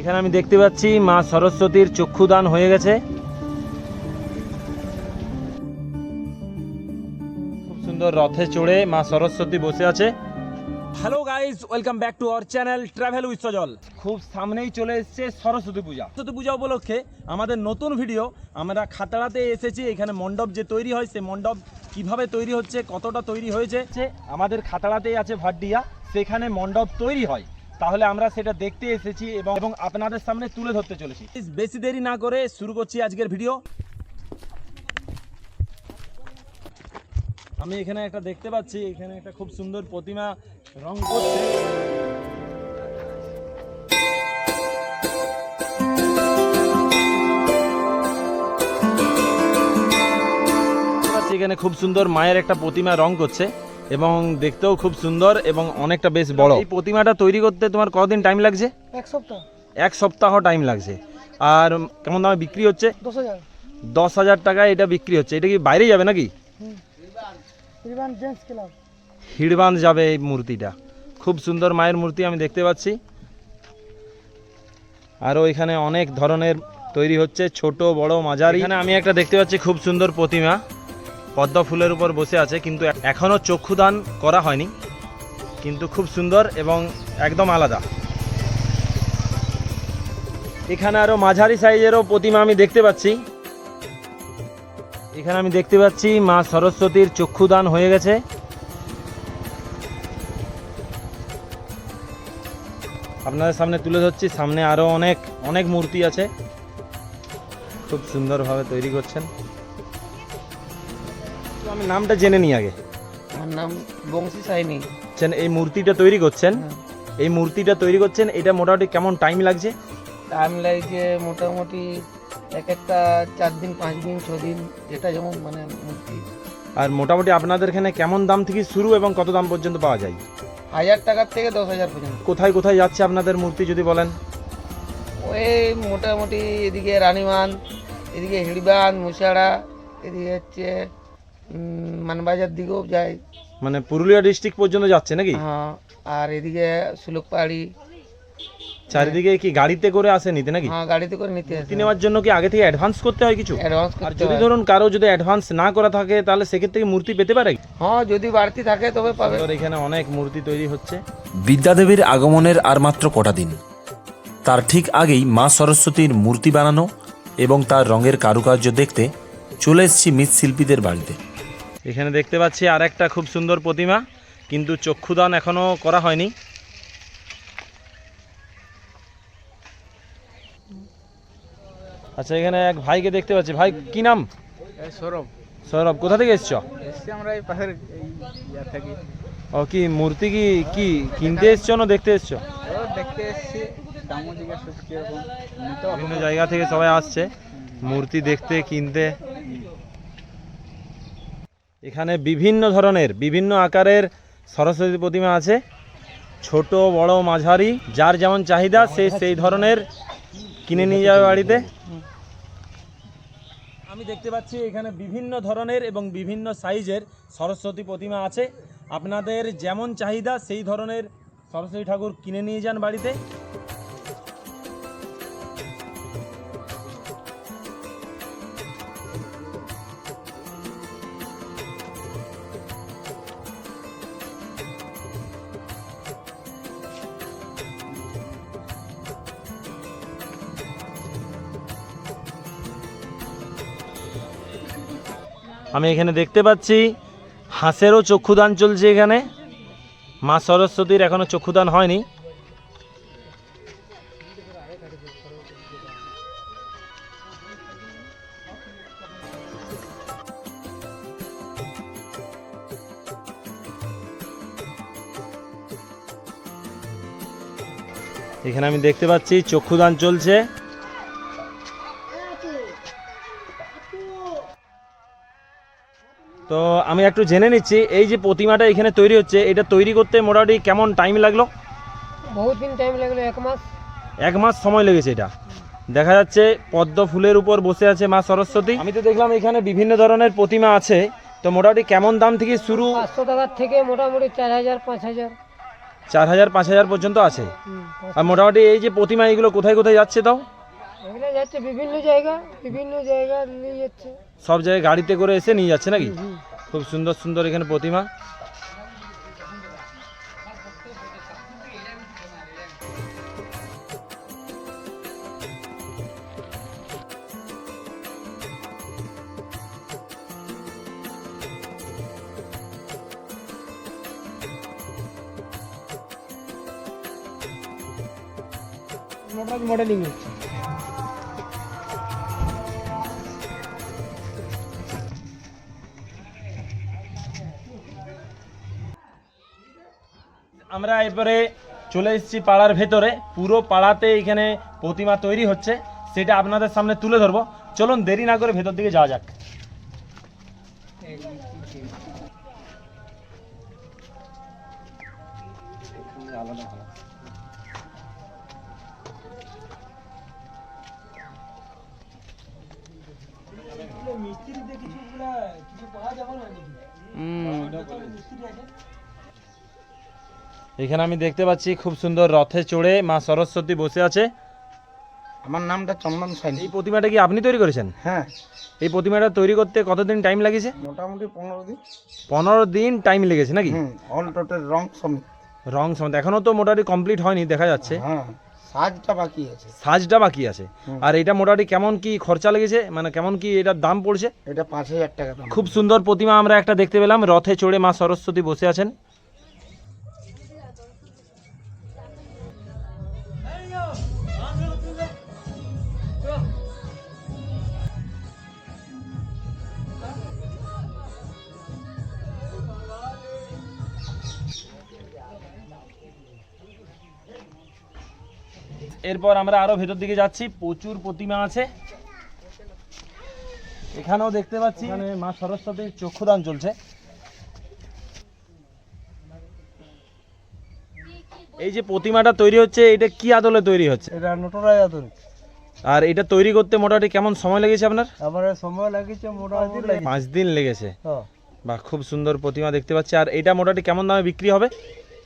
এখানে আমি দেখতে পাচ্ছি মা সরস্বতীর চক্ষুদান হয়ে গেছে। খুব সুন্দর রথে চড়ে মা সরস্বতী বসে আছে। Hello guys welcome back to our channel travel with Sajal খুব সামনেই চলে এসেছে সরস্বতী পূজা। সরস্বতী পূজা উপলক্ষে আমাদের নতুন ভিডিও আমরা খাতড়াতে এসেছি এখানে মণ্ডপ যে তৈরি হয় সে মণ্ডপ কীভাবে তৈরি হচ্ছে কতটা তৈরি হয়েছে আমাদের খাতড়াতেই আছে ভাড্ডিয়া সেখানে মণ্ডপ তৈরি হয়। তাহলে আমরা সেটা দেখতে এসেছি এবং এবং আপনাদের সামনে তুলে ধরতে চলেছি। বেশি দেরি না করে শুরু করছি আজকের ভিডিও। আমি এখানে একটা দেখতে পাচ্ছি, এখানে একটা খুব সুন্দর প্রতিমা রং করছে। এখানে খুব সুন্দর মায়ের একটা প্রতিমা রং করছে। এবং দেখতেও খুব সুন্দর এবং অনেকটা বেশ বড়। এই প্রতিমাটা তৈরি করতে তোমার কতদিন টাইম লাগছে? এক সপ্তাহ। এক সপ্তাহ টাইম লাগছে। আর কেমন দামে বিক্রি হচ্ছে? দশ হাজার। দশ হাজার টাকায় এটা বিক্রি হচ্ছে। এটা কি বাইরে যাবে নাকি? হিড়বাঁধ যাবে এই মূর্তিটা। খুব সুন্দর মায়ের মূর্তি আমি দেখতে পাচ্ছি। আরও এখানে অনেক ধরনের তৈরি হচ্ছে ছোট বড় মাঝারি। এখানে আমি একটা দেখতে পাচ্ছি খুব সুন্দর প্রতিমা। পদ্ম ফুলের উপর বসে আছে, কিন্তু এখনও চক্ষুদান করা হয়নি। কিন্তু খুব সুন্দর এবং একদম আলাদা। এখানে আরও মাঝারি সাইজেরও প্রতিমা আমি দেখতে পাচ্ছি। এখানে আমি দেখতে পাচ্ছি মা সরস্বতীর চক্ষুদান হয়ে গেছে। আপনাদের সামনে তুলে ধরছি, সামনে আরও অনেক অনেক মূর্তি আছে। খুব সুন্দরভাবে তৈরি করছেন। আমি নামটা জেনে নিই আগে। আমার নাম বংশী সাইনি আচ্ছা, এই মূর্তিটা তৈরি করছেন। এই মূর্তিটা তৈরি করছেন এটা মোটামুটি কেমন টাইম লাগছে? টাইম লাগছে মোটামুটি এক একটা চার দিন পাঁচ দিন ছ দিন যেটা যেমন মানে মূর্তি। আর মোটামুটি আপনাদের এখানে কেমন দাম থেকে শুরু এবং কত দাম পর্যন্ত পাওয়া যায়? হাজার টাকার থেকে দশ হাজার পর্যন্ত। কোথায় কোথায় যাচ্ছে আপনাদের মূর্তি যদি বলেন? ওই মোটামুটি এদিকে রানীমান এদিকে হিড়বান মুসাড়া এদিকে হচ্ছে মানবাজার দিকেও যায়। মানে পুরুলিয়া ডিস্ট্রিক্ট পর্যন্ত যাচ্ছে নাকি? হ্যাঁ আর এদিকে সুলুকপাড়ি। চারিদিকে কি গাড়িতে করে আসে নিতে নাকি? হ্যাঁ গাড়িতে করে নিতে আসে। নেওয়ার জন্য কি আগে থেকে অ্যাডভান্স করতে হয় কিছু? অ্যাডভান্স আর যদি ধরুন কারও যদি অ্যাডভান্স না করা থাকে তাহলে সেক্ষেত্রে কি মূর্তি পেতে পারে? হ্যাঁ যদি বাড়তি থাকে তবে পাবে। এখানে অনেক মূর্তি তৈরি হচ্ছে। বিদ্যাদেবীর আগমনের আর মাত্র কটা দিন। তার ঠিক আগেই মা সরস্বতীর মূর্তি বানানো এবং তার রঙের কারুকার্য দেখতে চলে এসেছি মৃৎশিল্পীদের বাড়িতে। এখানে দেখতে পাচ্ছি আর একটা খুব সুন্দর প্রতিমা কিন্তু চক্ষুদান এখনও করা হয়নি। আচ্ছা এখানে এক ভাইকে দেখতে পাচ্ছি। ভাই কি নাম? সৌরভ। সৌরভ কোথা থেকে এসছো? আমরা এই পাশের থাকি। ও কি মূর্তি কি কি কিনতে এসছো না দেখতে এসছো? দেখতে এসছি। বিভিন্ন জায়গা থেকে সবাই আসছে। মূর্তি দেখতে কিনতে। এখানে বিভিন্ন ধরনের, বিভিন্ন আকারের সরস্বতী প্রতিমা আছে। ছোট, বড়, মাঝারি, যার যেমন চাহিদা, সে সেই ধরনের কিনে নিয়ে যাবে বাড়িতে। আমি দেখতে পাচ্ছি এখানে বিভিন্ন ধরনের এবং বিভিন্ন সাইজের সরস্বতী প্রতিমা আছে। আপনাদের যেমন চাহিদা, সেই ধরনের সরস্বতী ঠাকুর কিনে নিয়ে যান বাড়িতে। আমি এখানে দেখতে পাচ্ছি, হাঁসেরও চক্ষুদান চলছে এখানে। মা সরস্বতীর এখনও চক্ষুদান হয়নি। এখানে আমি দেখতে পাচ্ছি, চক্ষুদান চলছে। তো আমি একটু জেনে নিচ্ছি এই যে প্রতিমাটা এখানে তৈরি হচ্ছে এটা তৈরি করতে মোটামুটি কেমন টাইম লাগল? বহুত দিন টাইম লাগল এক মাস। এক মাস সময় লেগেছে এটা। দেখা যাচ্ছে পদ্ম ফুলের উপর বসে আছে মা সরস্বতী। আমি তো দেখলাম এখানে বিভিন্ন ধরনের প্রতিমা আছে তো মোটামুটি কেমন দাম থেকে শুরু? পাঁচশো টাকার থেকে মোটামুটি চার হাজার পাঁচ হাজার। চার হাজার পাঁচ হাজার পর্যন্ত আছে? আর মোটামুটি এই যে প্রতিমা এগুলো কোথায় কোথায় যাচ্ছে তাও? এখানে যাচ্ছে বিভিন্ন জায়গা বিভিন্ন জায়গা নিয়ে যাচ্ছে। সব জায়গায় গাড়িতে করে এসে নিয়ে যাচ্ছে নাকি? খুব সুন্দর সুন্দর এখানে প্রতিমা। মডেলিং হচ্ছে। আমরা এরপরে চলে এসেছি পাড়ার ভেতরে। পুরো পাড়াতে এখানে প্রতিমা তৈরি হচ্ছে। সেটা আপনাদের সামনে তুলে ধরবো। চলুন দেরি না করে ভেতর দিকে যাওয়া যাক। এখানে আমি দেখতে পাচ্ছি খুব সুন্দর রথে চড়ে মা সরস্বতী বসে আছে। আমার নামটা চন্দন সাইন এই প্রতিমাটা কি আপনি তৈরি করেছেন? হ্যাঁ। এই প্রতিমাটা তৈরি করতে কতদিন টাইম লাগিয়েছে মোটামুটি পনেরো দিন। পনেরো দিন টাইম লেগেছে নাকি? অল টোটাল রং সমিত। রং সমেত। এখনও তো মোটামুটি কমপ্লিট হয়নি দেখা যাচ্ছে। হ্যাঁ সাজটা বাকি আছে। সাজটা বাকি আছে। আর এটা মোটামুটি কেমন কি খরচা লেগেছে? মানে কেমন কি এটার দাম পড়ছে? এটা পাঁচ হাজার টাকা খুব সুন্দর প্রতিমা আমরা একটা দেখতে পেলাম। রথে চড়ে মা সরস্বতী বসে আছেন। এরপর আমরা আরও ভেতর দিকে যাচ্ছি। প্রচুর প্রতিমা আছে। এখানেও দেখতে পাচ্ছি এখানে মা সরস্বতীর চক্ষুদান চলছে। এই যে প্রতিমাটা তৈরি হচ্ছে এটা কি আদলে তৈরি হচ্ছে? এটা নটরাজ আধুনিক আর এটা তৈরি করতে মোটামুটি কেমন সময় লেগেছে আপনার? আমার সময় লাগিয়েছে মোটামুটি পাঁচ দিন লেগেছে। হ্যাঁ। বা খুব সুন্দর প্রতিমা দেখতে পাচ্ছি। আর এটা মোটামুটি কেমন দামে বিক্রি হবে?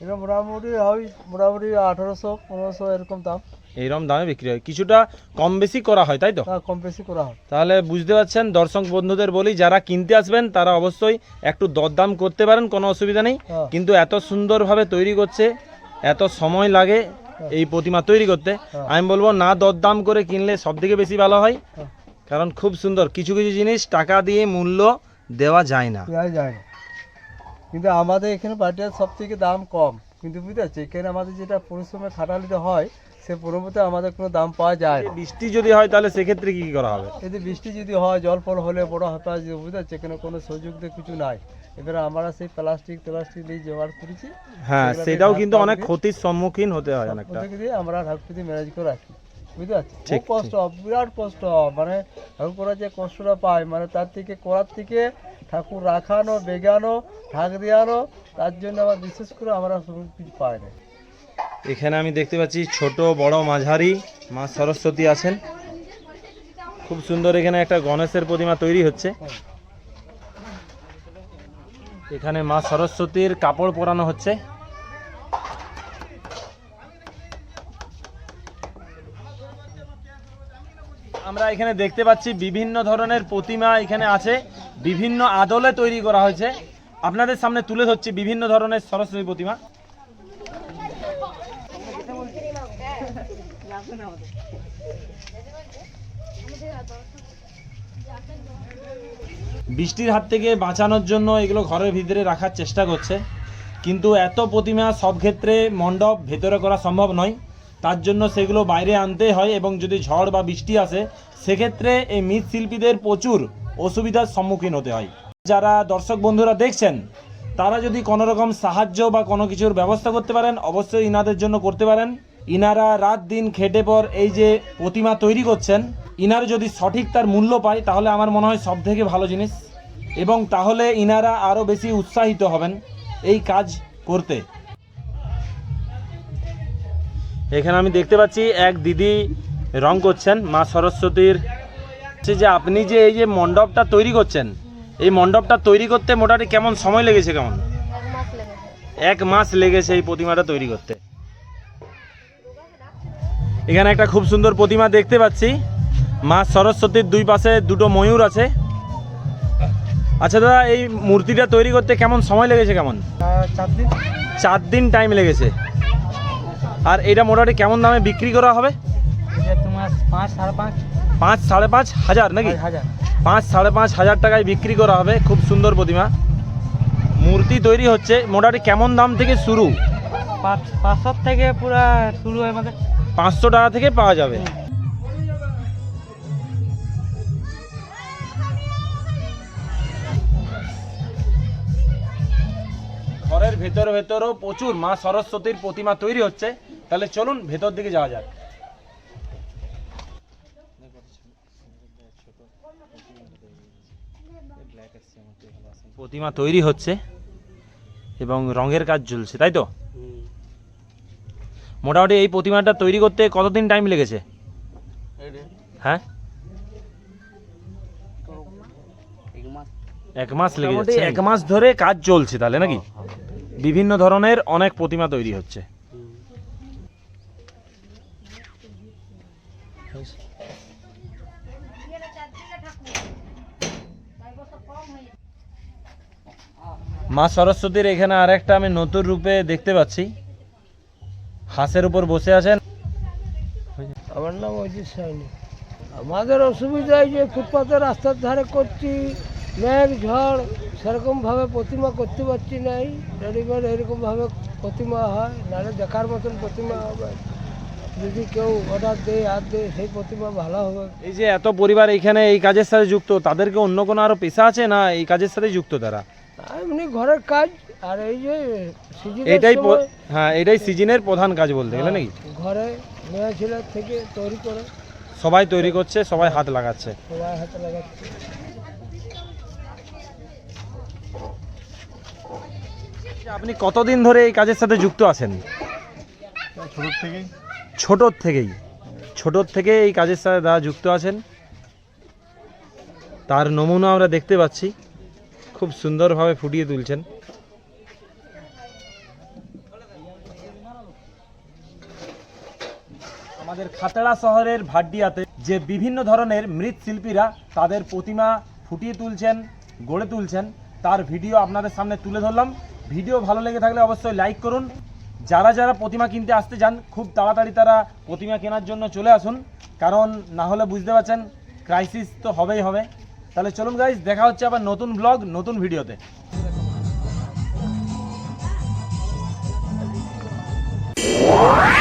এটা মোটামুটি হয় মোটামুটি আঠারোশো পনেরোশো এরকম দাম। এইরকম দামে বিক্রি হয়। কিছুটা কম বেশি করা হয় তাই তো? হ্যাঁ, কম বেশি করা হয়। তাহলে বুঝতে পারছেন দর্শক বন্ধুদের বলি যারা কিনতে আসবেন তারা অবশ্যই একটু দরদাম করতে পারেন কোনো অসুবিধা নেই। হ্যাঁ। কিন্তু এত সুন্দরভাবে তৈরি করছে এত সময় লাগে এই প্রতিমা তৈরি করতে হ্যাঁ। আমি বলব না দরদাম করে কিনলে সব থেকে বেশি ভালো হয় হ্যাঁ। কারণ খুব সুন্দর। কিছু কিছু জিনিস টাকা দিয়ে মূল্য দেওয়া যায় না। যায় না। কিন্তু আমাদের এখানে বাটিয়ার সব থেকে দাম কম। কিন্তু বুঝতে পারছি এখানে আমাদের যেটা পরিশ্রমে খাটালিতে হয় সে পরিবর্তে আমাদের কোনো দাম পাওয়া যায় না। বৃষ্টি যদি হয় তাহলে সেক্ষেত্রে কি কি করা হবে? যদি বৃষ্টি যদি হয় জল ফল হলে বড় হাতা যদি বুঝতে পারছি এখানে কোনো সুযোগ দিয়ে কিছু নাই। এবারে আমরা সেই প্লাস্টিক প্লাস্টিক দিয়ে জোগাড় করেছি। হ্যাঁ সেটাও কিন্তু অনেক ক্ষতির সম্মুখীন হতে হয় অনেকটা। ওদেরকে দিয়ে আমরা দিয়ে ম্যানেজ করে রাখি। বুঝতে পারছি ঠিক, খুব কষ্ট বিরাট কষ্ট। মানে ঠাকুর করা যে কষ্টটা পায় মানে তার থেকে করার থেকে ঠাকুর রাখানো বেগানো ঢাক দেওয়ানো তার জন্য আবার বিশেষ করে আমরা সব কিছু পাই না। এখানে আমি দেখতে পাচ্ছি ছোট, বড় মাঝারি মা সরস্বতী আছেন। খুব সুন্দর এখানে একটা গণেশের প্রতিমা তৈরি হচ্ছে। এখানে মা সরস্বতীর কাপড় পরানো হচ্ছে। আমরা এখানে দেখতে পাচ্ছি বিভিন্ন ধরনের প্রতিমা এখানে আছে। বিভিন্ন আদলে তৈরি করা হয়েছে। আপনাদের সামনে তুলে ধরছি বিভিন্ন ধরনের সরস্বতী প্রতিমা। বৃষ্টির হাত থেকে বাঁচানোর জন্য এগুলো ঘরের ভিতরে রাখার চেষ্টা করছে। কিন্তু এত প্রতিমা সব ক্ষেত্রে মণ্ডপ ভেতরে করা সম্ভব নয়। তার জন্য সেগুলো বাইরে আনতে হয় এবং যদি ঝড় বা বৃষ্টি আসে, সেক্ষেত্রে এই মৃৎশিল্পীদের প্রচুর অসুবিধার সম্মুখীন হতে হয়। যারা দর্শক বন্ধুরা দেখছেন তারা যদি কোনো রকম সাহায্য বা কোনো কিছুর ব্যবস্থা করতে পারেন, অবশ্যই ইনাদের জন্য করতে পারেন। ইনারা রাত দিন খেটে পর এই যে প্রতিমা তৈরি করছেন, ইনার যদি সঠিক তার মূল্য পায়, তাহলে আমার মনে হয় সব থেকে ভালো জিনিস। এবং তাহলে ইনারা আরও বেশি উৎসাহিত হবেন এই কাজ করতে। এখানে আমি দেখতে পাচ্ছি এক দিদি রং করছেন, মা সরস্বতীর। যে আপনি যে এই যে মণ্ডপটা তৈরি করছেন এই মণ্ডপটা তৈরি করতে মোটামুটি কেমন সময় লেগেছে কেমন? এক মাস লেগেছে। এই প্রতিমাটা তৈরি করতে। এখানে একটা খুব সুন্দর প্রতিমা দেখতে পাচ্ছি। মা সরস্বতীর দুই পাশে দুটো ময়ূর আছে। আচ্ছা দাদা এই মূর্তিটা তৈরি করতে কেমন সময় লেগেছে কেমন? চার দিন। চার দিন টাইম লেগেছে। আর এটা মোটামুটি কেমন দামে বিক্রি করা হবে? তোমার পাঁচ সাড়ে পাঁচ। পাঁচ সাড়ে পাঁচ হাজার নাকি? হাজার। পাঁচ সাড়ে পাঁচ হাজার টাকায় বিক্রি করা হবে। খুব সুন্দর প্রতিমা। মূর্তি তৈরি হচ্ছে। মোটামুটি কেমন দাম থেকে শুরু? পাঁচ পাঁচশো থেকে পুরা শুরু হয় আমাদের। পাঁচশো টাকা থেকে পাওয়া যাবে। ঘরের ভেতর ভেতরও প্রচুর মা সরস্বতীর প্রতিমা তৈরি হচ্ছে। তাহলে চলুন ভেতর দিকে যাওয়া যাক। প্রতিমা তৈরি হচ্ছে এবং রঙের কাজ চলছে তাই তো? মোটামুটি এই প্রতিমাটা তৈরি করতে কতদিন টাইম লেগেছে? হ্যাঁ? এক মাস। লেগে যাচ্ছে এক মাস ধরে কাজ চলছে তাহলে নাকি? বিভিন্ন ধরনের অনেক প্রতিমা তৈরি হচ্ছে। মা সরস্বতীর এখানে আরেকটা আমি নতুন রূপে দেখতে পাচ্ছি। হাঁসের উপর বসে আছেন। আমার নাম অজিত সাইনি আমাদের অসুবিধা এই যে ফুটপাতের রাস্তার ধারে করছি মেঘ ঝড় সেরকমভাবে প্রতিমা করতে পারছি নাই রেডিমেড এরকমভাবে প্রতিমা হয় নাহলে দেখার মতন প্রতিমা হবে। যদি কেউ অর্ডার দেয় আর দেয় সেই প্রতিমা ভালো হবে। এই যে এত পরিবার এখানে এই কাজের সাথে যুক্ত তাদেরকে অন্য কোনো আরও পেশা আছে না এই কাজের সাথে যুক্ত তারা? এমনি ঘরের কাজ আর এই যে এটাই হ্যাঁ এটাই সিজনের প্রধান কাজ বলতে গেলে নাকি? ঘরে মেয়ে ছেলে থেকে তৈরি করে। সবাই তৈরি করছে সবাই হাত লাগাচ্ছে। সবাই হাতে লাগাচ্ছে। আপনি কতদিন ধরে এই কাজের সাথে যুক্ত আছেন? ছোটোর থেকেই। ছোটোর থেকেই। ছোটোর থেকে এই কাজের সাথে দাদা যুক্ত আছেন। তার নমুনা আমরা দেখতে পাচ্ছি। খুব সুন্দরভাবে ফুটিয়ে তুলছেন। আমাদের খাতড়া শহরের ভাড্ডিয়াতে যে বিভিন্ন ধরনের মৃৎশিল্পীরা তাদের প্রতিমা ফুটিয়ে তুলছেন, গড়ে তুলছেন, তার ভিডিও আপনাদের সামনে তুলে ধরলাম। ভিডিও ভালো লেগে থাকলে অবশ্যই লাইক করুন। যারা যারা প্রতিমা কিনতে আসতে যান, খুব তাড়াতাড়ি তারা প্রতিমা কেনার জন্য চলে আসুন। কারণ না হলে বুঝতে পারছেন ক্রাইসিস তো হবেই হবে। তাহলে চলুন গাইজ দেখা হচ্ছে আবার নতুন ব্লগ নতুন ভিডিওতে What?